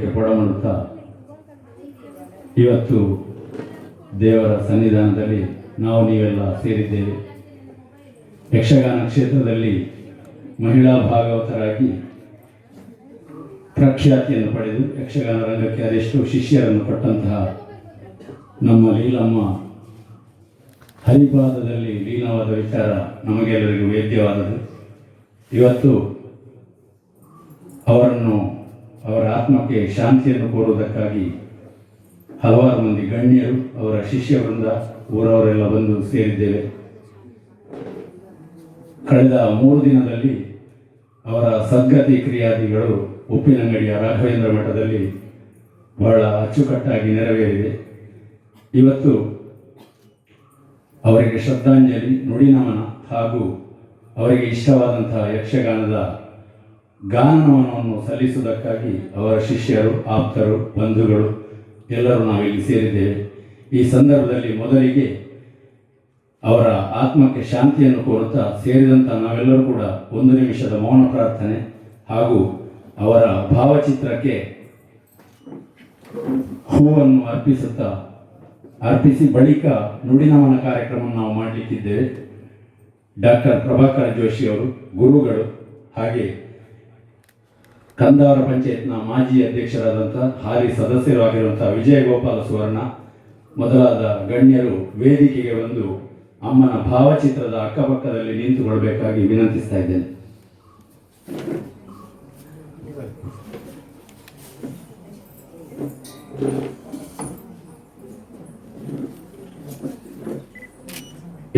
ಚರಣಕ್ಕೆ ಕೊಡಮಡುತ್ತಾ ಇವತ್ತು ದೇವರ ಸನ್ನಿಧಾನದಲ್ಲಿ ನಾವು ನೀವೆಲ್ಲ ಸೇರಿದ್ದೇವೆ. ಯಕ್ಷಗಾನ ಕ್ಷೇತ್ರದಲ್ಲಿ ಮಹಿಳಾ ಭಾಗವತರಾಗಿ ಪ್ರಖ್ಯಾತಿಯನ್ನು ಪಡೆದು ಯಕ್ಷಗಾನ ರಂಗಕ್ಕೆ ಅದೆಷ್ಟೋ ಶಿಷ್ಯರನ್ನು ಕೊಟ್ಟಂತಹ ನಮ್ಮ ಲೀಲಮ್ಮ. ಹರಿಪಾದದಲ್ಲಿ ಲೀನವಾದ ವಿಚಾರ ನಮಗೆಲ್ಲರಿಗೂ ವೇದ್ಯವಾದದ್ದು. ಇವತ್ತು ಅವರನ್ನು ಅವರ ಆತ್ಮಕ್ಕೆ ಶಾಂತಿಯನ್ನು ಕೋರುವುದಕ್ಕಾಗಿ ಹಲವಾರು ಮಂದಿ ಗಣ್ಯರು, ಅವರ ಶಿಷ್ಯ ವೃಂದ ಊರವರೆಲ್ಲ ಬಂದು ಸೇರಿದ್ದೇವೆ. ಕಳೆದ ಮೂರು ದಿನದಲ್ಲಿ ಅವರ ಸದ್ಗತಿ ಕ್ರಿಯಾದಿಗಳು ಉಪ್ಪಿನಂಗಡಿಯ ರಾಘವೇಂದ್ರ ಮಠದಲ್ಲಿ ಬಹಳ ಅಚ್ಚುಕಟ್ಟಾಗಿ ನೆರವೇರಿದೆ. ಇವತ್ತು ಅವರಿಗೆ ಶ್ರದ್ಧಾಂಜಲಿ, ನುಡಿನಮನ ಹಾಗೂ ಅವರಿಗೆ ಇಷ್ಟವಾದಂತಹ ಯಕ್ಷಗಾನದ ಗಾನನಮನವನ್ನು ಸಲ್ಲಿಸುವುದಕ್ಕಾಗಿ ಅವರ ಶಿಷ್ಯರು, ಆಪ್ತರು, ಬಂಧುಗಳು ಎಲ್ಲರೂ ನಾವಿಲ್ಲಿ ಸೇರಿದ್ದೇವೆ. ಈ ಸಂದರ್ಭದಲ್ಲಿ ಮೊದಲಿಗೆ ಅವರ ಆತ್ಮಕ್ಕೆ ಶಾಂತಿಯನ್ನು ಕೋರುತ್ತಾ ಸೇರಿದಂಥ ನಾವೆಲ್ಲರೂ ಕೂಡ ಒಂದು ನಿಮಿಷದ ಮೌನ ಪ್ರಾರ್ಥನೆ ಹಾಗೂ ಅವರ ಭಾವಚಿತ್ರಕ್ಕೆ ಹೂವನ್ನು ಅರ್ಪಿಸುತ್ತಾ ಅರ್ಪಿಸಿ ಬಳಿಕ ನುಡಿನಮನ ಕಾರ್ಯಕ್ರಮ ನಾವು ಮಾಡಲಿಕ್ಕಿದ್ದೇವೆ. ಡಾಕ್ಟರ್ ಪ್ರಭಾಕರ್ ಜೋಶಿ ಅವರು, ಗುರುಗಳು ಹಾಗೆ ಕಂದಾವರ ಪಂಚಾಯತ್ನ ಮಾಜಿ ಅಧ್ಯಕ್ಷರಾದಂಥ ಹಾಲಿ ಸದಸ್ಯರು ಆಗಿರುವಂಥ ವಿಜಯ ಗೋಪಾಲ ಸುವರ್ಣ, ಮೊದಲಾದ ಗಣ್ಯರು ವೇದಿಕೆಗೆ ಬಂದು ಅಮ್ಮನ ಭಾವಚಿತ್ರದ ಅಕ್ಕಪಕ್ಕದಲ್ಲಿ ನಿಂತುಕೊಳ್ಬೇಕಾಗಿ ವಿನಂತಿಸ್ತಾ ಇದ್ದೇನೆ.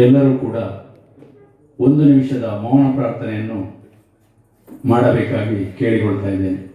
ಎಲ್ಲರೂ ಕೂಡ ಒಂದು ನಿಮಿಷದ ಮೌನ ಪ್ರಾರ್ಥನೆಯನ್ನು ಮಾಡಬೇಕಾಗಿ ಕೇಳಿಕೊಳ್ತಾ ಇದ್ದೇನೆ.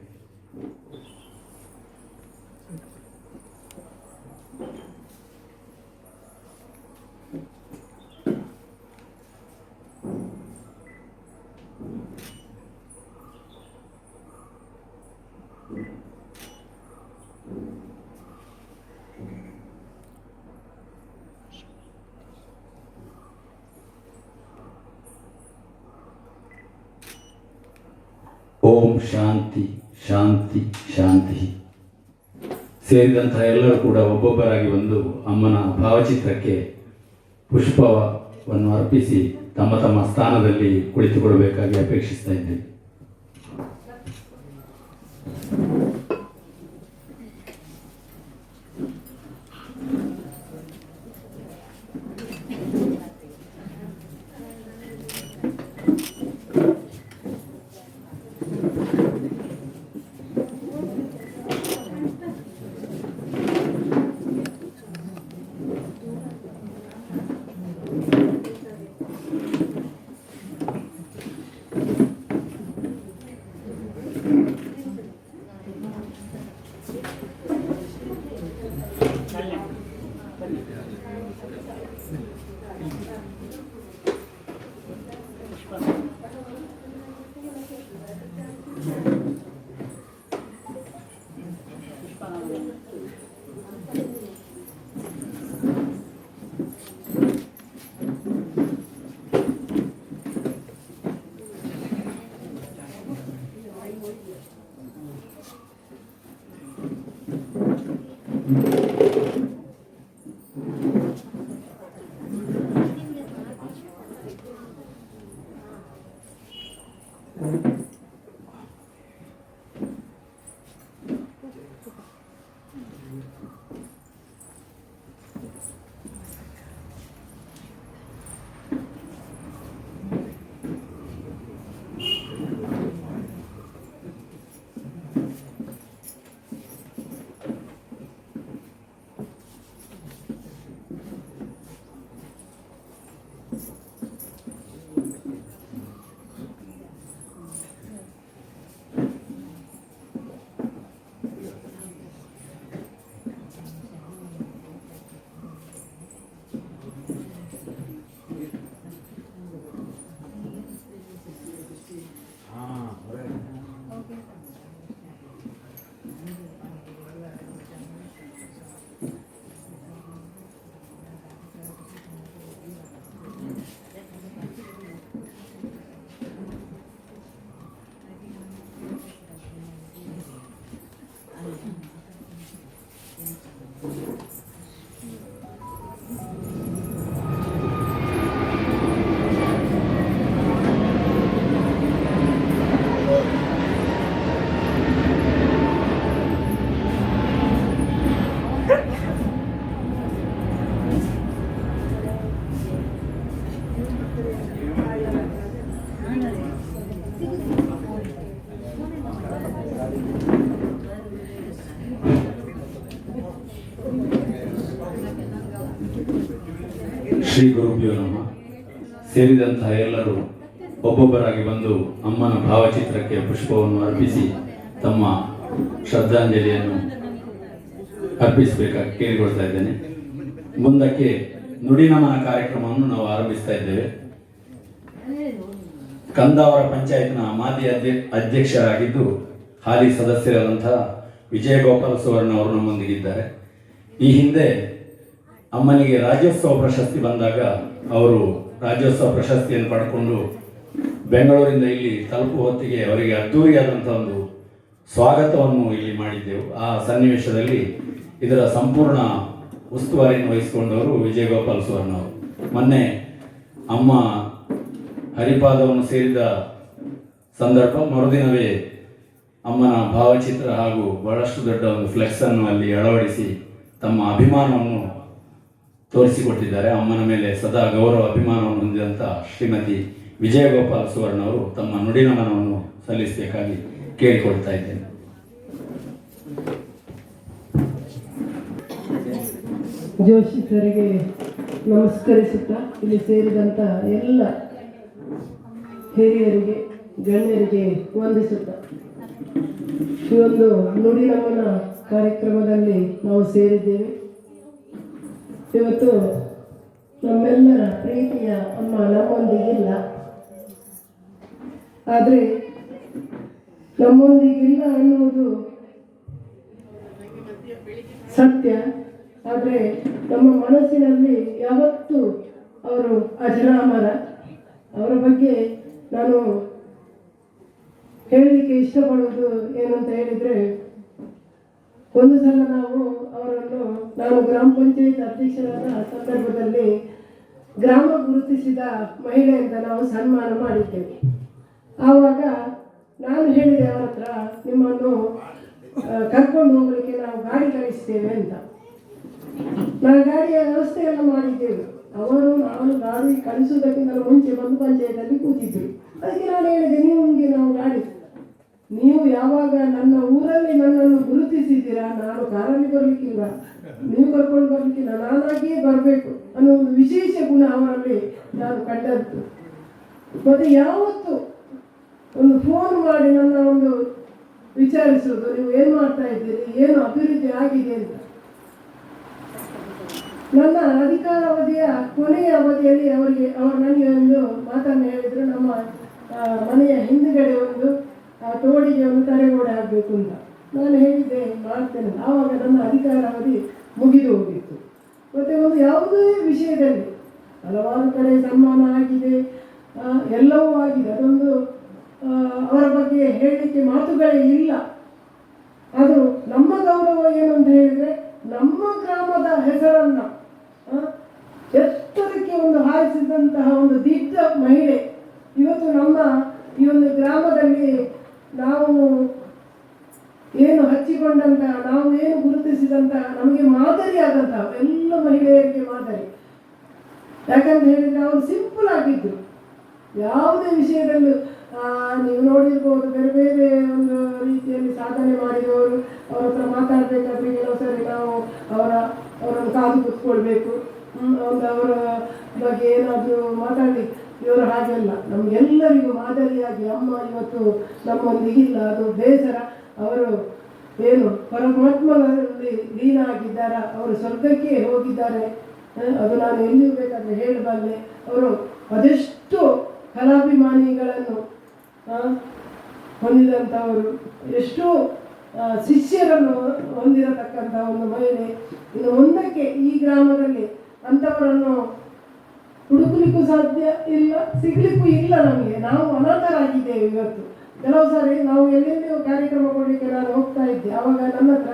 ಓಂ ಶಾಂತಿ ಶಾಂತಿ ಶಾಂತಿ. ಸೇರಿದಂತಹ ಎಲ್ಲರೂ ಕೂಡ ಒಬ್ಬೊಬ್ಬರಾಗಿ ಬಂದು ಅಮ್ಮನ ಭಾವಚಿತ್ರಕ್ಕೆ ಪುಷ್ಪವನ್ನು ಅರ್ಪಿಸಿ ತಮ್ಮ ತಮ್ಮ ಸ್ಥಾನದಲ್ಲಿ ಕುಳಿತುಕೊಳ್ಳಬೇಕಾಗಿ ಅಪೇಕ್ಷಿಸ್ತಾ ಇದ್ದೇನೆ ಶ್ರೀ ಗುರುಭ್ಯೋ ನಮ. ಸೇರಿದಂತಹ ಎಲ್ಲರೂ ಒಬ್ಬೊಬ್ಬರಾಗಿ ಬಂದು ಅಮ್ಮನ ಭಾವಚಿತ್ರಕ್ಕೆ ಪುಷ್ಪವನ್ನು ಅರ್ಪಿಸಿ ತಮ್ಮ ಶ್ರದ್ಧಾಂಜಲಿಯನ್ನು ಅರ್ಪಿಸಬೇಕಾಗಿ ಕೇಳಿಕೊಳ್ತಾ ಇದ್ದೇನೆ. ಮುಂದಕ್ಕೆ ನುಡಿನಮನ ಕಾರ್ಯಕ್ರಮವನ್ನು ನಾವು ಆರಂಭಿಸ್ತಾ ಇದ್ದೇವೆ. ಕಂದಾವರ ಪಂಚಾಯತ್ನ ಮಾಜಿ ಅಧ್ಯ- ಅಧ್ಯಕ್ಷರಾಗಿದ್ದು ಹಾಲಿ ಸದಸ್ಯರಾದಂತಹ ವಿಜಯಗೋಪಾಲ ಸುವರ್ಣ ಅವರು ನಮ್ಮೊಂದಿಗಿದ್ದಾರೆ. ಈ ಹಿಂದೆ ಅಮ್ಮನಿಗೆ ರಾಜ್ಯೋತ್ಸವ ಪ್ರಶಸ್ತಿ ಬಂದಾಗ ಅವರು ರಾಜ್ಯೋತ್ಸವ ಪ್ರಶಸ್ತಿಯನ್ನು ಪಡ್ಕೊಂಡು ಬೆಂಗಳೂರಿಂದ ಇಲ್ಲಿ ತಲುಪು ಹೊತ್ತಿಗೆ ಅವರಿಗೆ ಅದ್ದೂರಿಯಾದಂಥ ಒಂದು ಸ್ವಾಗತವನ್ನು ಇಲ್ಲಿ ಮಾಡಿದ್ದೆವು. ಆ ಸನ್ನಿವೇಶದಲ್ಲಿ ಇದರ ಸಂಪೂರ್ಣ ಉಸ್ತುವಾರಿಯನ್ನು ವಹಿಸಿಕೊಂಡವರು ವಿಜಯಗೋಪಾಲ್ ಸುವರ್ಣ ಅವರು ಮೊನ್ನೆ ಅಮ್ಮ ಹರಿಪಾದವನ್ನು ಸೇರಿದ ಸಂದರ್ಭ ಮರುದಿನವೇ ಅಮ್ಮನ ಭಾವಚಿತ್ರ ಹಾಗೂ ಬಹಳಷ್ಟು ದೊಡ್ಡ ಒಂದು ಫ್ಲೆಕ್ಸನ್ನು ಅಲ್ಲಿ ಅಳವಡಿಸಿ ತಮ್ಮ ಅಭಿಮಾನವನ್ನು ತೋರಿಸಿಕೊಟ್ಟಿದ್ದಾರೆ. ಅಮ್ಮನ ಮೇಲೆ ಸದಾ ಗೌರವ, ಅಭಿಮಾನವನ್ನು ಹೊಂದಿದಂಥ ಶ್ರೀಮತಿ ವಿಜಯಗೋಪಾಲ್ ಸುವರ್ಣ ಅವರು ತಮ್ಮ ನುಡಿನಮನವನ್ನು ಸಲ್ಲಿಸಬೇಕಾಗಿ ಕೇಳಿಕೊಳ್ತಾ ಇದ್ದೇನೆ. ಜೋಶಿ ಸರಿಗೆ ನಮಸ್ಕರಿಸುತ್ತಾ ಇಲ್ಲಿ ಸೇರಿದಂಥ ಎಲ್ಲ ಹಿರಿಯರಿಗೆ, ಗಣ್ಯರಿಗೆ ವಂದಿಸುತ್ತಾ ಈ ಒಂದು ನುಡಿನಮನ ಕಾರ್ಯಕ್ರಮದಲ್ಲಿ ನಾವು ಸೇರಿದ್ದೇವೆ. ಇವತ್ತು ನಮ್ಮೆಲ್ಲರ ಪ್ರೀತಿಯ ಅಮ್ಮ ನಮ್ಮೊಂದಿಗಿಲ್ಲ. ಆದರೆ ನಮ್ಮೊಂದಿಗಿಲ್ಲ ಅನ್ನುವುದು ಸತ್ಯ. ಆದರೆ ನಮ್ಮ ಮನಸ್ಸಿನಲ್ಲಿ ಯಾವತ್ತು ಅವರು ಅಜರಾಮರ. ಅವರ ಬಗ್ಗೆ ನಾನು ಹೇಳಲಿಕ್ಕೆ ಇಷ್ಟಪಡುವುದು ಏನಂತ ಹೇಳಿದರೆ, ಒಂದು ಸಲ ನಾವು ನಾನು ಗ್ರಾಮ ಪಂಚಾಯತ್ ಅಧ್ಯಕ್ಷರಾದ ಸಂದರ್ಭದಲ್ಲಿ ಗ್ರಾಮ ಗುರುತಿಸಿದ ಮಹಿಳೆ ಅಂತ ನಾವು ಸನ್ಮಾನ ಮಾಡಿದ್ದೇವೆ. ಆವಾಗ ನಾನು ಹೇಳಿದೆ ಅವರ ಹತ್ರ, ನಿಮ್ಮನ್ನು ಕರ್ಕೊಂಡು ಹೋಗಲಿಕ್ಕೆ ನಾವು ಗಾಡಿ ಕಳಿಸ್ತೇವೆ ಅಂತ. ನಾನು ಗಾಡಿಯ ವ್ಯವಸ್ಥೆಯನ್ನು ಮಾಡಿದ್ದೇವೆ. ಅವರು, ನಾನು ಗಾಡಿ ಕಳಿಸುವುದಕ್ಕಿಂತ ಮುಂಚೆ ಬಂದು ಪಂಚಾಯತಲ್ಲಿ ಕೂತಿದ್ದರು ಅದಕ್ಕೆ ನಾನು ಹೇಳಿದೆ ನಿಮಗೆ ನಾವು ಗಾಡಿ ನೀವು ಯಾವಾಗ ನನ್ನ ಊರಲ್ಲಿ ನನ್ನನ್ನು ಗುರುತಿಸಿದ್ದೀರಾ? ನಾನು ಕಾರಲ್ಲಿ ಬರಲಿಕ್ಕಿಲ್ಲ. ನೀವು ಕರ್ಕೊಂಡು ಬರಲಿಕ್ಕಿಲ್ಲ. ನಾನಾಗಿಯೇ ಬರಬೇಕು ಅನ್ನೋ ಒಂದು ವಿಶೇಷ ಗುಣ ಅವರಲ್ಲಿ ನಾನು ಕಂಡದ್ದು. ಮತ್ತೆ ಯಾವತ್ತು ಒಂದು ಫೋನ್ ಮಾಡಿ ನನ್ನ ಒಂದು ವಿಚಾರಿಸುವುದು, ನೀವು ಏನು ಮಾಡ್ತಾ ಇದ್ದೀರಿ? ಏನು ಅಭಿವೃದ್ಧಿ ಆಗಿದೆ ಅಂತ? ನನ್ನ ಅಧಿಕಾರಾವಧಿಯ ಕೊನೆಯ ಅವಧಿಯಲ್ಲಿ ಅವರಿಗೆ, ಅವರು ನನಗೆ ಒಂದು ಮಾತನ್ನು ಹೇಳಿದರು. ನಮ್ಮ ಮನೆಯ ಹಿಂದುಗಡೆ ಒಂದು ಆ, ತೋಡಿಗೆ ಒಂದು ತಡೆಗೋಡೆ ಆಗಬೇಕು ಅಂತ. ನಾನು ಹೇಳಿದ್ದೆ ಮಾಡ್ತೇನೆ. ಆವಾಗ ನನ್ನ ಅಧಿಕಾರಾವಧಿ ಮುಗಿದು ಹೋಗಿತ್ತು. ಮತ್ತೆ ಒಂದು ಯಾವುದೇ ವಿಷಯದಲ್ಲಿ ಹಲವಾರು ಕಡೆ ಸನ್ಮಾನ ಆಗಿದೆ. ಎಲ್ಲವೂ ಆಗಿದೆ. ಅದೊಂದು ಅವರ ಬಗ್ಗೆ ಹೇಳಲಿಕ್ಕೆ ಮಾತುಗಳೇ ಇಲ್ಲ. ಅದು ನಮ್ಮ ಗೌರವ ಏನು ಅಂತ ಹೇಳಿದ್ರೆ ನಮ್ಮ ಗ್ರಾಮದ ಹೆಸರನ್ನ ಎತ್ತರಕ್ಕೆ ಒಂದು ಹಾರಿಸಿದಂತಹ ಒಂದು ದೀಪ್ತ ಮಹಿಳೆ ಇವತ್ತು ನಮ್ಮ ಈ ಒಂದು ಗ್ರಾಮದಲ್ಲಿ ನಾವು ಏನು ಹಚ್ಚಿಕೊಂಡಂತಹ ನಾವು ಏನು ಗುರುತಿಸಿದಂತ, ನಮಗೆ ಮಾದರಿಯಾದಂತಹ ಎಲ್ಲ ಮಹಿಳೆಯರಿಗೆ ಮಾದರಿ. ಯಾಕಂತ ಹೇಳಿದ್ರೆ ಅವರು ಸಿಂಪಲ್ ಆಗಿದ್ರು. ಯಾವುದೇ ವಿಷಯದಲ್ಲೂ ನೀವು ನೋಡಿರ್ಬೋದು, ಬೇರೆ ಬೇರೆ ಒಂದು ರೀತಿಯಲ್ಲಿ ಸಾಧನೆ ಮಾಡಿದವರು, ಅವ್ರ ಹತ್ರ ಮಾತಾಡಬೇಕಾದ್ರೆ ಕೆಲವು ಸರಿ ನಾವು ಅವರ, ಅವರನ್ನು ಕಾದು ಕೂತ್ಕೊಳ್ಬೇಕು. ಒಂದು ಅವರ ಬಗ್ಗೆ ಏನಾದರೂ ಮಾತಾಡಿ ಇವರು ಹಾಗಲ್ಲ. ನಮಗೆಲ್ಲರಿಗೂ ಮಾದರಿಯಾಗಿ ಅಮ್ಮ ಇವತ್ತು ನಮ್ಮೊಂದಿಗಿಲ್ಲ ಅದು ಬೇಸರ. ಅವರು ಏನು ಪರಮಾತ್ಮನಲ್ಲಿ ಲೀನ ಆಗಿದ್ದಾರ ಅವರು ಸ್ವರ್ಗಕ್ಕೆ ಹೋಗಿದ್ದಾರೆ. ಅದು ನಾನು ಎಲ್ಲಿಯೂ ಬೇಕಾದ್ರೆ ಹೇಳಬಲ್ಲೆ. ಅವರು ಅದೆಷ್ಟು ಕಲಾಭಿಮಾನಿಗಳನ್ನು ಹೊಂದಿದಂಥವರು, ಎಷ್ಟೋ ಶಿಷ್ಯರನ್ನು ಹೊಂದಿರತಕ್ಕಂಥ ಒಂದು ಮಹಿಳೆ. ಇನ್ನು ಮುಂದಕ್ಕೆ ಈ ಗ್ರಾಮದಲ್ಲಿ ಅಂಥವರನ್ನು ಹುಡುಕಲಿಕ್ಕೂ ಸಾಧ್ಯ ಇಲ್ಲ, ಸಿಗ್ಲಿಕ್ಕೂ ಇಲ್ಲ ನಮಗೆ. ನಾವು ಅನಾಥರಾಗಿದ್ದೇವೆ ಇವತ್ತು. ಕೆಲವು ಸಾರಿ ನಾವು ಎಲ್ಲೆಲ್ಲಿಯೂ ಕಾರ್ಯಕ್ರಮ ಕೊಡಲಿಕ್ಕೆ ನಾನು ಹೋಗ್ತಾ ಇದ್ದೆ. ಆವಾಗ ನನ್ನ ಹತ್ರ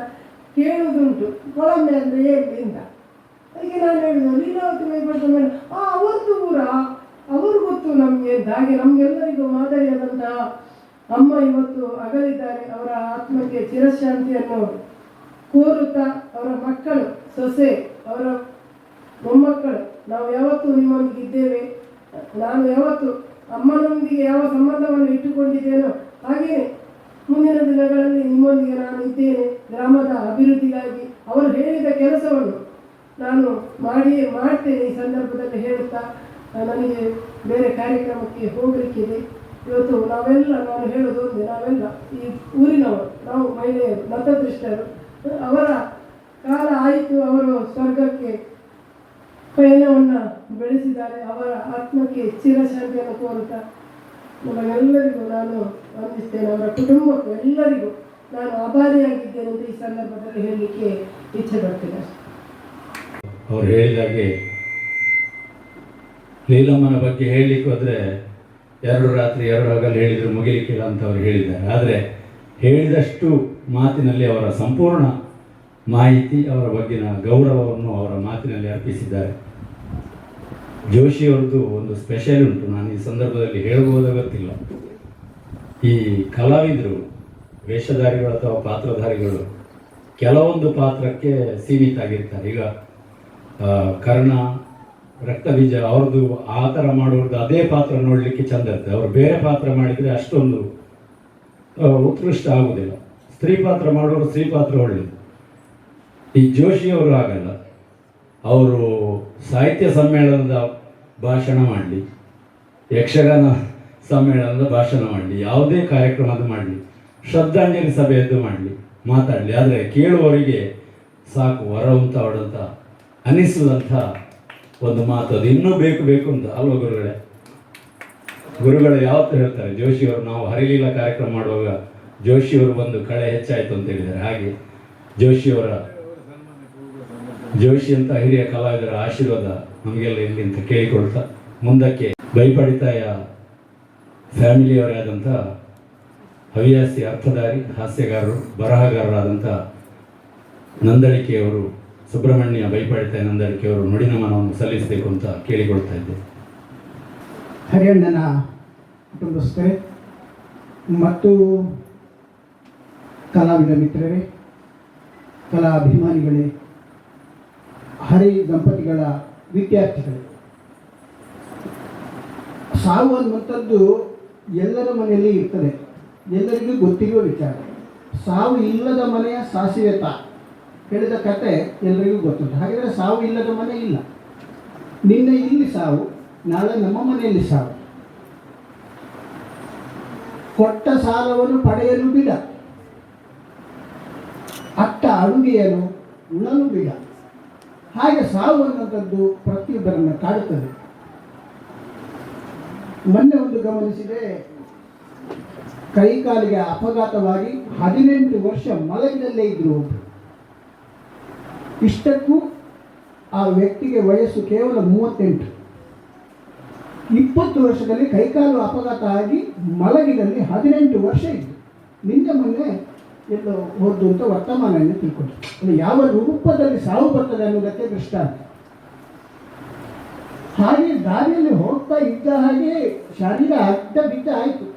ಕೇಳುವುದುಂಟು, ಕೊಳಂಬೆ ಅಂದರೆ ಅಂತ. ಅದಕ್ಕೆ ನಾನು ಹೇಳಿದ್ದು ಲೀಲಾವತಿ ಮೈಪಡ್ತ ಮೇಲೆ ಆ, ಅವತ್ತು ಊರ? ಅವರು ಗೊತ್ತು ನಮಗೆ ಅಂತ. ಹಾಗೆ ನಮಗೆಲ್ಲರಿಗೂ ಮಾದರಿಯಾದಂತಹ ಅಮ್ಮ ಇವತ್ತು ಅಗಲಿದ್ದಾರೆ. ಅವರ ಆತ್ಮಕ್ಕೆ ಚಿರಶಾಂತಿಯನ್ನು ಕೋರುತ್ತಾ, ಅವರ ಮಕ್ಕಳು, ಸೊಸೆ, ಅವರ ಮೊಮ್ಮಕ್ಕಳು ನಾವು ಯಾವತ್ತು ನಿಮ್ಮೊಂದಿಗೆ ಇದ್ದೇವೆ. ನಾನು ಯಾವತ್ತು ಅಮ್ಮನೊಂದಿಗೆ ಯಾವ ಸಂಬಂಧವನ್ನು ಇಟ್ಟುಕೊಂಡಿದ್ದೇನೋ ಹಾಗೆಯೇ ಮುಂದಿನ ದಿನಗಳಲ್ಲಿ ನಿಮ್ಮೊಂದಿಗೆ ನಾನು ಇದ್ದೇನೆ. ಗ್ರಾಮದ ಅಭಿವೃದ್ಧಿಗಾಗಿ ಅವರು ಹೇಳಿದ ಕೆಲಸವನ್ನು ನಾನು ಮಾಡಿಯೇ ಮಾಡ್ತೇನೆ ಈ ಸಂದರ್ಭದಲ್ಲಿ ಹೇಳುತ್ತಾ, ನನಗೆ ಬೇರೆ ಕಾರ್ಯಕ್ರಮಕ್ಕೆ ಹೋಗಲಿಕ್ಕಿದೆ. ಇವತ್ತು ನಾವೆಲ್ಲ, ನಾನು ಹೇಳೋದು ಒಂದೇ, ನಾವೆಲ್ಲ ಈ ಊರಿನವರು, ನಾವು ಮಹಿಳೆಯರು ಮತದೃಷ್ಟರು ಅವರ ಕಾಲ ಆಯಿತು, ಅವರು ಸ್ವರ್ಗಕ್ಕೆ ಪಯಣವನ್ನು ಬೆಳೆಸಿದ್ದಾರೆ. ಅವರ ಆತ್ಮಕ್ಕೆ ಚಿರಶಾಂತಿಯನ್ನು ಕೋರುತ್ತಾ ನಮಗೆಲ್ಲರಿಗೂ ನಾನು ವಂದಿಸ್ತೇನೆ. ಅವರ ಕುಟುಂಬಕ್ಕೂ ಎಲ್ಲರಿಗೂ ನಾನು ಆಭಾರಿಯಾಗಿದ್ದೇನೆ ಅಂತ ಈ ಸಂದರ್ಭದಲ್ಲಿ ಹೇಳಲಿಕ್ಕೆ ಇಚ್ಛೆ ಪಡ್ತೇನೆ ಅವ್ರು ಹೇಳಿದಾಗೆ ಲೀಲಮ್ಮನ ಬಗ್ಗೆ ಹೇಳಲಿಕ್ಕೆ ಹೋದರೆ ಎರಡು ರಾತ್ರಿ ಎರಡು ಹಗಲು ಹೇಳಿದ್ರು ಮುಗಿಲಿಕ್ಕಿಲ್ಲ ಅಂತ ಅವ್ರು ಹೇಳಿದ್ದಾರೆ. ಆದರೆ ಹೇಳಿದಷ್ಟು ಮಾತಿನಲ್ಲಿ ಅವರ ಸಂಪೂರ್ಣ ಮಾಹಿತಿ ಅವರ ಬಗ್ಗಿನ ಗೌರವವನ್ನು ಅವರ ಮಾತಿನಲ್ಲಿ ಅರ್ಪಿಸಿದ್ದಾರೆ. ಜೋಶಿಯವ್ರದ್ದು ಒಂದು ಸ್ಪೆಷಲ್ ಉಂಟು. ನಾನು ಈ ಸಂದರ್ಭದಲ್ಲಿ ಹೇಳ್ಬೋದ ಗೊತ್ತಿಲ್ಲ. ಈ ಕಲಾವಿದರು, ವೇಷಧಾರಿಗಳು ಅಥವಾ ಪಾತ್ರಧಾರಿಗಳು ಕೆಲವೊಂದು ಪಾತ್ರಕ್ಕೆ ಸೀಮಿತ ಆಗಿರ್ತಾರೆ ಈಗ ಕರ್ಣ, ರಕ್ತಬೀಜ ಅವ್ರದ್ದು ಆ ಥರ ಮಾಡುವುದು ಅದೇ ಪಾತ್ರ ನೋಡಲಿಕ್ಕೆ ಚಂದ ಇರ್ತದೆ. ಅವರು ಬೇರೆ ಪಾತ್ರ ಮಾಡಿದರೆ ಅಷ್ಟೊಂದು ಉತ್ಕೃಷ್ಟ ಆಗುವುದಿಲ್ಲ ಸ್ತ್ರೀ ಪಾತ್ರ ಮಾಡೋರು ಸ್ತ್ರೀ ಪಾತ್ರ ಒಳ್ಳೆಯದು ಈ ಜೋಶಿಯವರು ಆಗಲ್ಲ, ಅವರು ಸಾಹಿತ್ಯ ಸಮ್ಮೇಳನದ ಭಾಷಣ ಮಾಡಲಿ, ಯಕ್ಷಗಾನ ಸಮ್ಮೇಳನದ ಭಾಷಣ ಮಾಡಲಿ, ಯಾವುದೇ ಕಾರ್ಯಕ್ರಮದ ಮಾಡಲಿ, ಶ್ರದ್ಧಾಂಜಲಿ ಸಭೆಯದ್ದು ಮಾಡಲಿ, ಮಾತಾಡಲಿ. ಆದರೆ ಕೇಳುವವರಿಗೆ ಸಾಕು ವರ ಅಂತ ಹೊಡಂತ ಅನಿಸುವಂಥ ಒಂದು ಮಾತು ಅದು. ಇನ್ನೂ ಬೇಕು ಬೇಕು ಅಂತ. ಅಲ್ವ ಗುರುಗಳೇ? ಗುರುಗಳು, ಯಾವತ್ತೂ ಹೇಳ್ತಾರೆ, ಜೋಶಿಯವರು, ನಾವು ಹರಿಲೀಲ ಕಾರ್ಯಕ್ರಮ ಮಾಡುವಾಗ ಜೋಶಿಯವರು ಬಂದು ಕಳೆ ಹೆಚ್ಚಾಯಿತು ಅಂತ ಹೇಳಿದ್ದಾರೆ. ಹಾಗೆ ಜೋಶಿಯವರ ಜೋಶಿ ಅಂತ ಹಿರಿಯ ಕಲಾವಿದರ ಆಶೀರ್ವಾದ ನಮಗೆಲ್ಲ ಇರಲಿ ಅಂತ ಕೇಳಿಕೊಳ್ತಾ ಮುಂದಕ್ಕೆ ಭಯಪಡಿತಾಯ ಫ್ಯಾಮಿಲಿಯವರಾದಂಥ ಹವ್ಯಾಸಿ ಅರ್ಥಧಾರಿ, ಹಾಸ್ಯಗಾರರು, ಬರಹಗಾರರಾದಂಥ ನಂದಳಿಕೆಯವರು, ಸುಬ್ರಹ್ಮಣ್ಯ ಭಯಪಡಿತಾಯ ನಂದಳಿಕೆಯವರು ನುಡಿನಮನವನ್ನು ಸಲ್ಲಿಸಬೇಕು ಅಂತ ಕೇಳಿಕೊಳ್ತಾ ಇದ್ದೆ. ಹರಿಯಣ್ಣನ ಕುಟುಂಬಸ್ಥರೇ, ಮತ್ತು ಕಲಾವಿದ ಮಿತ್ರರೇ, ಕಲಾಭಿಮಾನಿಗಳೇ ಹರಿ ದಂಪತಿಗಳ ವಿದ್ಯಾರ್ಥಿಗಳು. ಸಾವು ಅನ್ನುವಂಥದ್ದು ಎಲ್ಲರ ಮನೆಯಲ್ಲಿ ಇರ್ತದೆ. ಎಲ್ಲರಿಗೂ ಗೊತ್ತಿರುವ ವಿಚಾರ. ಸಾವು ಇಲ್ಲದ ಮನೆಯ ಸಾಸಿವೆ ತಾ. ಹೇಳಿದ ಕತೆ ಎಲ್ಲರಿಗೂ ಗೊತ್ತುಂಟು. ಹಾಗಿದ್ರೆ ಸಾವು ಇಲ್ಲದ ಮನೆ ಇಲ್ಲ. ನಿನ್ನೆ ಇಲ್ಲಿ ಸಾವು, ನಾಳೆ ನಮ್ಮ ಮನೆಯಲ್ಲಿ ಸಾವು. ಕೊಟ್ಟ ಸಾಲವನ್ನು ಪಡೆಯಲು ಬಿಡ. ಅಟ್ಟ ಅಡುಗೆಯನ್ನು ಉಣಲು ಬಿಡ. ಹಾಗೆ ಸಾವು ಅನ್ನುವಂಥದ್ದು ಪ್ರತಿಯೊಬ್ಬರನ್ನು ಕಾಡುತ್ತದೆ. ಮೊನ್ನೆ ಒಂದು ಗಮನಿಸಿದೆ ಕೈಕಾಲಿಗೆ ಅಪಘಾತವಾಗಿ ಹದಿನೆಂಟು ವರ್ಷ ಮಲಗಿನಲ್ಲೇ ಇದ್ರು ಇಷ್ಟಕ್ಕೂ ಆ ವ್ಯಕ್ತಿಗೆ ವಯಸ್ಸು ಕೇವಲ ಮೂವತ್ತೆಂಟು. ಇಪ್ಪತ್ತು ವರ್ಷದಲ್ಲಿ ಕೈಕಾಲು ಅಪಘಾತ ಆಗಿ ಮಲಗಿನಲ್ಲಿ ಹದಿನೆಂಟು ವರ್ಷ ಇದ್ದು ನಿನ್ನೆ ಮೊನ್ನೆ ಎಲ್ಲೋ ಹೋದ್ದು ಅಂತ ವರ್ತಮಾನವನ್ನು ತಿಳ್ಕೊಂಡು ಅಂದ್ರೆ ಯಾವ ರೂಪದಲ್ಲಿ ಸಾವು ಬರ್ತದೆ ಅನ್ನೋದಕ್ಕೆ ದೃಷ್ಟಾಂತ ಹಾಗೆ ದಾರಿಯಲ್ಲಿ ಹೋಗ್ತಾ ಇದ್ದ ಹಾಗೆ ಶರೀರ ಅಡ್ಡ ಬಿದ್ದ ಆಯಿತು.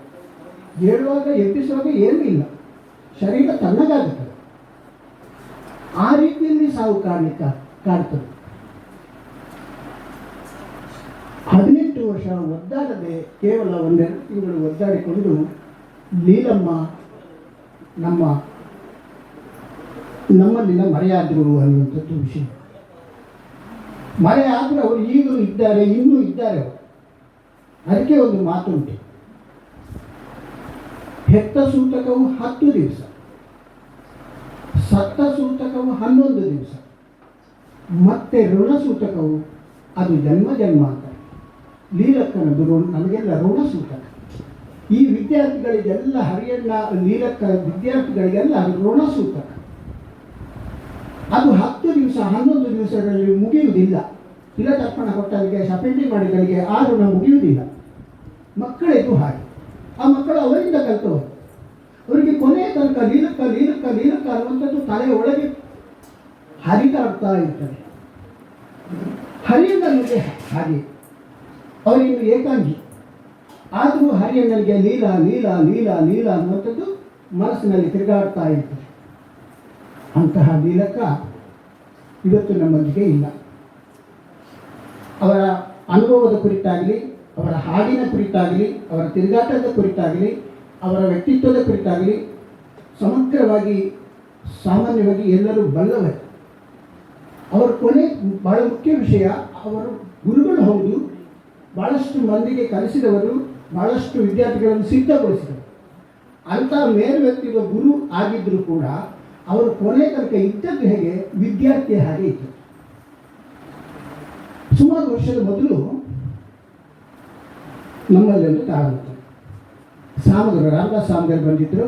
ಹೇಳುವಾಗ, ಎಬ್ಬಿಸುವಾಗ ಏನೂ ಇಲ್ಲ. ಶರೀರ ತಣ್ಣಗಾಗುತ್ತದೆ. ಆ ರೀತಿಯಲ್ಲಿ ಸಾವು ಕಾಣಲಿಕ್ಕ ಕಾಣ್ತದೆ. ಹದಿನೆಂಟು ವರ್ಷ ಒದ್ದಾಡದೆ ಕೇವಲ ಒಂದೆರಡು ತಿಂಗಳು ಒದ್ದಾಡಿಕೊಂಡು ಲೀಲಮ್ಮ ನಮ್ಮ ನಮ್ಮಲ್ಲಿನ ಮರೆಯಾದರು ಅನ್ನುವಂಥದ್ದು ವಿಷಯ. ಮರೆಯಾದರೂ ಅವರು ಈಗಲೂ ಇದ್ದಾರೆ, ಇನ್ನೂ ಇದ್ದಾರೆ ಅವರು. ಅದಕ್ಕೆ ಒಂದು ಮಾತುಂಟು. ಹೆತ್ತ ಸೂತಕವು ಹತ್ತು ದಿವಸ, ಸತ್ತ ಸೂತಕವು ಹನ್ನೊಂದು ದಿವಸ, ಮತ್ತೆ ಋಣ ಸೂತಕವು ಅದು ಜನ್ಮ ಜನ್ಮಾಂತರ. ಲೀಲಕ್ಕನದು ಋಣ ನಮಗೆಲ್ಲ ಋಣ ಸೂತಕ. ಈ ವಿದ್ಯಾರ್ಥಿಗಳಿಗೆಲ್ಲ ಹರಿಯಣ್ಣ, ನೀಲಕ್ಕ ವಿದ್ಯಾರ್ಥಿಗಳಿಗೆಲ್ಲ ಅದು ಋಣ ಸೂತಕ ಅದು ಹತ್ತು ದಿವಸ, ಹನ್ನೊಂದು ದಿವಸಗಳಲ್ಲಿ ಮುಗಿಯುವುದಿಲ್ಲ. ತಿಲತರ್ಪಣ ಕೊಟ್ಟವರಿಗೆ ಸಪೆಂಡಿ ಮಾಡಿದವರಿಗೆ ಆ ಋಣ ಮುಗಿಯುವುದಿಲ್ಲ. ಮಕ್ಕಳಿಗೂ ಹಾಗೆ. ಆ ಮಕ್ಕಳು ಅವರಿಂದ ಕಲ್ತವರು. ಅವರಿಗೆ ಕೊನೆ ತನಕ ನೀಲಕ್ಕ ನೀಲಕ್ಕ ನೀಲಕ್ಕ ಅನ್ನುವಂಥದ್ದು ತಲೆ ಒಳಗೆ ಹರಿತಾಡ್ತಾ ಇರ್ತದೆ. ಹರಿಯುವುದನ್ನು ಹಾಗೆ. ಅವರಿನ್ನು ಏಕಾಂಗಿ. ಆದರೂ ಹರಿಯಣ್ಣನಿಗೆ ಲೀಲ ಲೀಲ ಲೀಲ ಲೀಲ ಅನ್ನುವಂಥದ್ದು ಮನಸ್ಸಿನಲ್ಲಿ ತಿರುಗಾಡ್ತಾ ಇತ್ತು. ಅಂತಹ ಲೀಲಕ ಇವತ್ತು ನಮ್ಮೊಂದಿಗೆ ಇಲ್ಲ. ಅವರ ಅನುಭವದ ಕುರಿತಾಗಲಿ, ಅವರ ಹಾಡಿನ ಕುರಿತಾಗಲಿ, ಅವರ ತಿರುಗಾಟದ ಕುರಿತಾಗಲಿ, ಅವರ ವ್ಯಕ್ತಿತ್ವದ ಕುರಿತಾಗಲಿ ಸಮಗ್ರವಾಗಿ, ಸಾಮಾನ್ಯವಾಗಿ ಎಲ್ಲರೂ ಬಲ್ಲವೇ. ಅವರ ಕೊನೆ ಬಹಳ ಮುಖ್ಯ ವಿಷಯ, ಅವರು ಗುರುಗಳು ಹೌದು. ಬಹಳಷ್ಟು ಮಂದಿಗೆ ಕಲಿಸಿದವರು ಬಹಳಷ್ಟು ವಿದ್ಯಾರ್ಥಿಗಳನ್ನು ಸಿದ್ಧಗೊಳಿಸಿದರು. ಅಂಥ ಮೇರು ವ್ಯಕ್ತಿಗಳ ಗುರು ಆಗಿದ್ದರೂ ಕೂಡ ಅವರು ಕೊನೆ ತನಕ ಇದ್ದದ್ದು ಹೇಗೆ ವಿದ್ಯಾರ್ಥಿ ಹಾಗೆ ಇತ್ತು. ಸುಮಾರು ವರ್ಷದ ಮೊದಲು ನಮ್ಮಲ್ಲಿ ಒಂದು ತಾಗುತ್ತೆ ಸಾಮಗರು ರಾಮದಾಸ್ ಸಾಮಗರು ಬಂದಿದ್ದರು